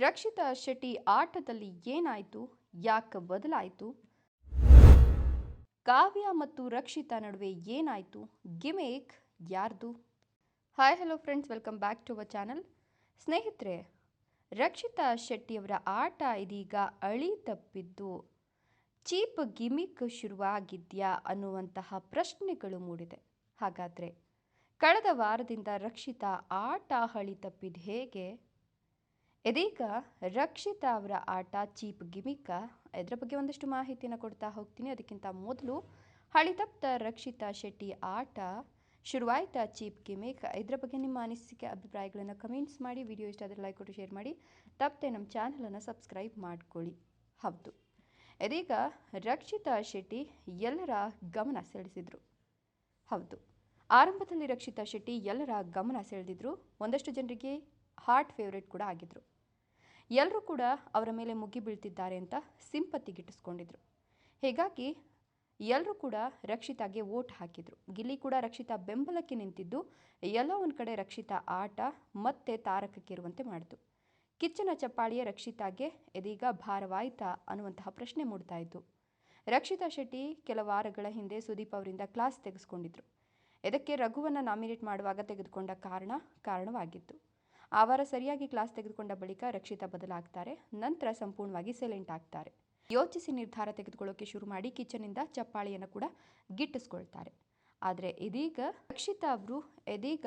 ರಕ್ಷಿತಾ ಶೆಟ್ಟಿ ಆಟದಲ್ಲಿ ಏನಾಯಿತು? ಯಾಕೆ ಬದಲಾಯಿತು? ಕಾವ್ಯ ಮತ್ತು ರಕ್ಷಿತಾ ನಡುವೆ ಏನಾಯಿತು? ಗಿಮೇಕ್ ಯಾರ್ದು? Hi hello friends welcome back to our channel ಸ್ನೇಹಿತರೆ, ರಕ್ಷಿತಾ ಶೆಟ್ಟಿಯವರ ಆಟ ಇದೀಗ ಅಳಿ ತಪ್ಪಿದ್ದು. ಚೀಪ್ ಗಿಮಿಕ್ ಶುರುವಾಗಿದೆಯಾ ಅನ್ನುವಂತಹ ಪ್ರಶ್ನೆಗಳು ಮೂಡಿದೆ. ಹಾಗಾದರೆ, ಕಳೆದ ವಾರದಿಂದ ರಕ್ಷಿತಾ ಆಟ ಹಳಿ ತಪ್ಪಿದ್ದು ಹೇಗೆ? ಇದೀಗ ರಕ್ಷಿತಾ ಅವರ ಆಟ ಚೀಪ್ ಗಿಮಿಕಾ. ಇದರ ಬಗ್ಗೆ ಒಂದಷ್ಟು ಮಾಹಿತಿಯನ್ನು ಕೊಡ್ತಾ ಹೋಗ್ತೀನಿ. ಅದಕ್ಕಿಂತ ಮೊದಲು ಹಳಿ ತಪ್ಪಿದ ರಕ್ಷಿತಾ ಶೆಟ್ಟಿ ಆಟ ಶುರುವಾಯ್ತಾ ಚೀಪ್ ಗಿಮಿಕ್. ಇದರ ಬಗ್ಗೆ ನಿಮ್ಮ ಅನಿಸಿಕೆ, ಅಭಿಪ್ರಾಯಗಳನ್ನು ಕಮೆಂಟ್ಸ್ ಮಾಡಿ ವಿಡಿಯೋ ಇಷ್ಟ ಆದರೆ ಲೈಕ್ ಕೊಟ್ಟು ಶೇರ್ ಮಾಡಿ. ತಪ್ಪದೆ ನಮ್ಮ ಚಾನಲನ್ನು ಸಬ್ಸ್ಕ್ರೈಬ್ ಮಾಡ್ಕೊಳ್ಳಿ. ಹೌದು. ಇದೀಗ ರಕ್ಷಿತಾ ಶೆಟ್ಟಿ ಎಲ್ಲರ ಗಮನ ಸೆಳೆಸಿದರು. ಹೌದು. ಆರಂಭದಲ್ಲಿ ರಕ್ಷಿತಾ ಶೆಟ್ಟಿ ಎಲ್ಲರ ಗಮನ ಸೆಳೆದಿದ್ರು. ಒಂದಷ್ಟು ಜನರಿಗೆ ಹಾರ್ಟ್ ಫೇವ್ರೇಟ್ ಕೂಡ ಆಗಿದ್ರು. ಎಲ್ಲರೂ ಕೂಡ ಅವರ ಮೇಲೆ ಮುಗಿ ಬೀಳ್ತಿದ್ದಾರೆ ಅಂತ ಸಿಂಪತಿ ಗಿಟ್ಟಿಸ್ಕೊಂಡಿದ್ರು. ಹೀಗಾಗಿ ಎಲ್ಲರೂ ಕೂಡ ರಕ್ಷಿತಾಗೆ ವೋಟ್ ಹಾಕಿದ್ರು. ಗಿಲ್ಲಿ ಕೂಡ ರಕ್ಷಿತಾ ಬೆಂಬಲಕ್ಕೆ ನಿಂತಿದ್ದು, ಎಲ್ಲೋ ಒಂದು ಕಡೆ ರಕ್ಷಿತಾ ಆಟ ಮತ್ತೆ ತಾರಕಕ್ಕಿರುವಂತೆ ಮಾಡಿತು. ಕಿಚ್ಚನ ಚಪ್ಪಾಳಿಯ ರಕ್ಷಿತಾಗೆ ಇದೀಗ ಭಾರವಾಯಿತಾ ಅನ್ನುವಂತಹ ಪ್ರಶ್ನೆ ಮೂಡ್ತಾ ಇತ್ತು. ರಕ್ಷಿತಾ ಶೆಟ್ಟಿ ಕೆಲ ವಾರಗಳ ಹಿಂದೆ ಸುದೀಪ್ ಅವರಿಂದ ಕ್ಲಾಸ್ ತೆಗೆಸ್ಕೊಂಡಿದ್ರು. ಇದಕ್ಕೆ ರಘುವನ್ನು ನಾಮಿನೇಟ್ ಮಾಡುವಾಗ ತೆಗೆದುಕೊಂಡ ಕಾರಣ ಕಾರಣವಾಗಿತ್ತು. ಆ ಸರಿಯಾಗಿ ಕ್ಲಾಸ್ ತೆಗೆದುಕೊಂಡ ಬಳಿಕ ರಕ್ಷಿತಾ ಬದಲಾಗ್ತಾರೆ, ನಂತರ ಸಂಪೂರ್ಣವಾಗಿ ಸೈಲೆಂಟ್ ಆಗ್ತಾರೆ. ಯೋಚಿಸಿ ನಿರ್ಧಾರ ತೆಗೆದುಕೊಳ್ಳೋಕೆ ಶುರು ಮಾಡಿ ಕಿಚನಿಂದ ಚಪ್ಪಾಳಿಯನ್ನು ಕೂಡ ಗಿಟ್ಟಿಸ್ಕೊಳ್ತಾರೆ. ಆದರೆ ಇದೀಗ ರಕ್ಷಿತಾ ಅವರು ಇದೀಗ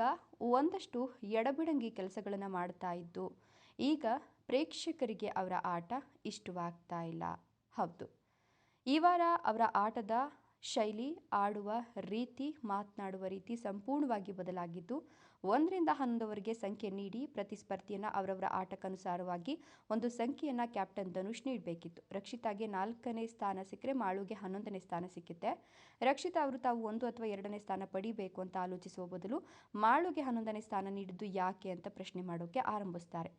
ಒಂದಷ್ಟು ಎಡಬಿಡಂಗಿ ಕೆಲಸಗಳನ್ನು ಮಾಡ್ತಾ ಇದ್ದು, ಈಗ ಪ್ರೇಕ್ಷಕರಿಗೆ ಅವರ ಆಟ ಇಷ್ಟವಾಗ್ತಾ ಇಲ್ಲ. ಹೌದು. ಈ ವಾರ ಅವರ ಆಟದ ಶೈಲಿ, ಆಡುವ ರೀತಿ, ಮಾತನಾಡುವ ರೀತಿ ಸಂಪೂರ್ಣವಾಗಿ ಬದಲಾಗಿದ್ದು, ಒಂದರಿಂದ ಹನ್ನೊಂದವರೆಗೆ ಸಂಖ್ಯೆ ನೀಡಿ ಪ್ರತಿಸ್ಪರ್ಧಿಯನ್ನು ಅವರವರ ಆಟಕ್ಕನುಸಾರವಾಗಿ ಒಂದು ಸಂಖ್ಯೆಯನ್ನು ಕ್ಯಾಪ್ಟನ್ ಧನುಷ್ ನೀಡಬೇಕಿತ್ತು. ರಕ್ಷಿತಾಗೆ ನಾಲ್ಕನೇ ಸ್ಥಾನ ಸಿಕ್ಕರೆ ಮಾಳುಗೆ ಹನ್ನೊಂದನೇ ಸ್ಥಾನ ಸಿಕ್ಕಿತ್ತೆ. ರಕ್ಷಿತಾ ಅವರು ತಾವು ಒಂದು ಅಥವಾ ಎರಡನೇ ಸ್ಥಾನ ಪಡಿಬೇಕು ಅಂತ ಆಲೋಚಿಸುವ ಬದಲು ಮಾಳುಗೆ ಹನ್ನೊಂದನೇ ಸ್ಥಾನ ನೀಡಿದ್ದು ಯಾಕೆ ಅಂತ ಪ್ರಶ್ನೆ ಮಾಡೋಕೆ ಆರಂಭಿಸ್ತಾರೆ.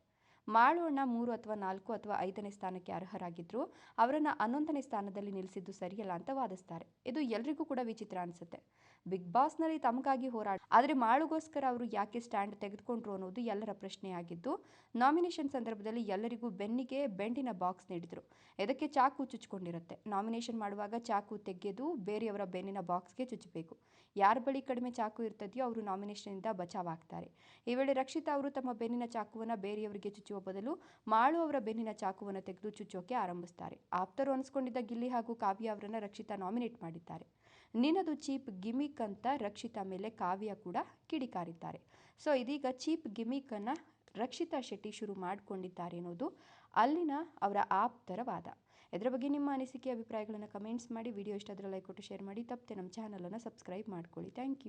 ಮಾಳು ಅಣ್ಣ ಮೂರು ಅಥವಾ ನಾಲ್ಕು ಅಥವಾ ಐದನೇ ಸ್ಥಾನಕ್ಕೆ ಅರ್ಹರಾಗಿದ್ದರು ಅವರನ್ನು ಹನ್ನೊಂದನೇ ಸ್ಥಾನದಲ್ಲಿ ನಿಲ್ಲಿಸಿದ್ದು ಸರಿಯಲ್ಲ ಅಂತ ವಾದಿಸ್ತಾರೆ. ಇದು ಎಲ್ರಿಗೂ ಕೂಡ ವಿಚಿತ್ರ ಅನಿಸುತ್ತೆ. ಬಿಗ್ ಬಾಸ್ನಲ್ಲಿ ತಮಗಾಗಿ ಹೋರಾಟ ಆದರೆ ಮಾಳುಗೋಸ್ಕರ ಅವರು ಯಾಕೆ ಸ್ಟ್ಯಾಂಡ್ ತೆಗೆದುಕೊಂಡ್ರು ಅನ್ನೋದು ಎಲ್ಲರ ಪ್ರಶ್ನೆಯಾಗಿದ್ದು, ನಾಮಿನೇಷನ್ ಸಂದರ್ಭದಲ್ಲಿ ಎಲ್ಲರಿಗೂ ಬೆನ್ನಿಗೆ ಬೆಂಡಿನ ಬಾಕ್ಸ್ ನೀಡಿದರು. ಇದಕ್ಕೆ ಚಾಕು ಚುಚ್ಕೊಂಡಿರುತ್ತೆ. ನಾಮಿನೇಷನ್ ಮಾಡುವಾಗ ಚಾಕು ತೆಗೆದು ಬೇರೆಯವರ ಬೆನ್ನಿನ ಬಾಕ್ಸ್ಗೆ ಚುಚ್ಚಬೇಕು. ಯಾರ ಬಳಿ ಕಡಿಮೆ ಚಾಕು ಇರ್ತದೆಯೋ ಅವರು ನಾಮಿನೇಷನ್ನಿಂದ ಬಚಾವಾಗ್ತಾರೆ ಈ ವೇಳೆ ರಕ್ಷಿತಾ ಅವರು ತಮ್ಮ ಬೆನ್ನಿನ ಚಾಕುವನ್ನು ಬೇರೆಯವರಿಗೆ ಬದಲು ಮಾಳು ಅವರ ಬೆನ್ನಿನ ಚಾಕುವನ್ನು ತೆಗೆದು ಚುಚ್ಚೋಕೆ ಆರಂಭಿಸ್ತಾರೆ. ಆಪ್ತರು ಅನಿಸ್ಕೊಂಡಿದ್ದ ಗಿಲ್ಲಿ ಹಾಗೂ ಕಾವ್ಯ ಅವರನ್ನು ರಕ್ಷಿತಾ ನಾಮಿನೇಟ್ ಮಾಡಿದ್ದಾರೆ. ನಿನ್ನದು ಚೀಪ್ ಗಿಮಿಕ್ ಅಂತ ರಕ್ಷಿತಾ ಮೇಲೆ ಕಾವ್ಯ ಕೂಡ ಕಿಡಿಕಾರಿದ್ದಾರೆ. ಸೊ, ಇದೀಗ ಚೀಪ್ ಗಿಮಿಕ್ ಗಿಮಿಕನ್ನು ರಕ್ಷಿತಾ ಶೆಟ್ಟಿ ಶುರು ಮಾಡಿಕೊಂಡಿದ್ದಾರೆ ಅನ್ನೋದು ಅಲ್ಲಿನ ಅವರ ಆಪ್ತರ ವಾದ. ಇದರ ಬಗ್ಗೆ ನಿಮ್ಮ ಅನಿಸಿಕೆ, ಅಭಿಪ್ರಾಯಗಳನ್ನು ಕಮೆಂಟ್ಸ್ ಮಾಡಿ. ವಿಡಿಯೋ ಇಷ್ಟ ಲೈಕ್ ಕೊಟ್ಟು ಶೇರ್ ಮಾಡಿ. ತಪ್ಪದೆ ನಮ್ಮ ಚಾನಲನ್ನು ಸಬ್ಸ್ಕ್ರೈಬ್ ಮಾಡ್ಕೊಳ್ಳಿ. Thank you.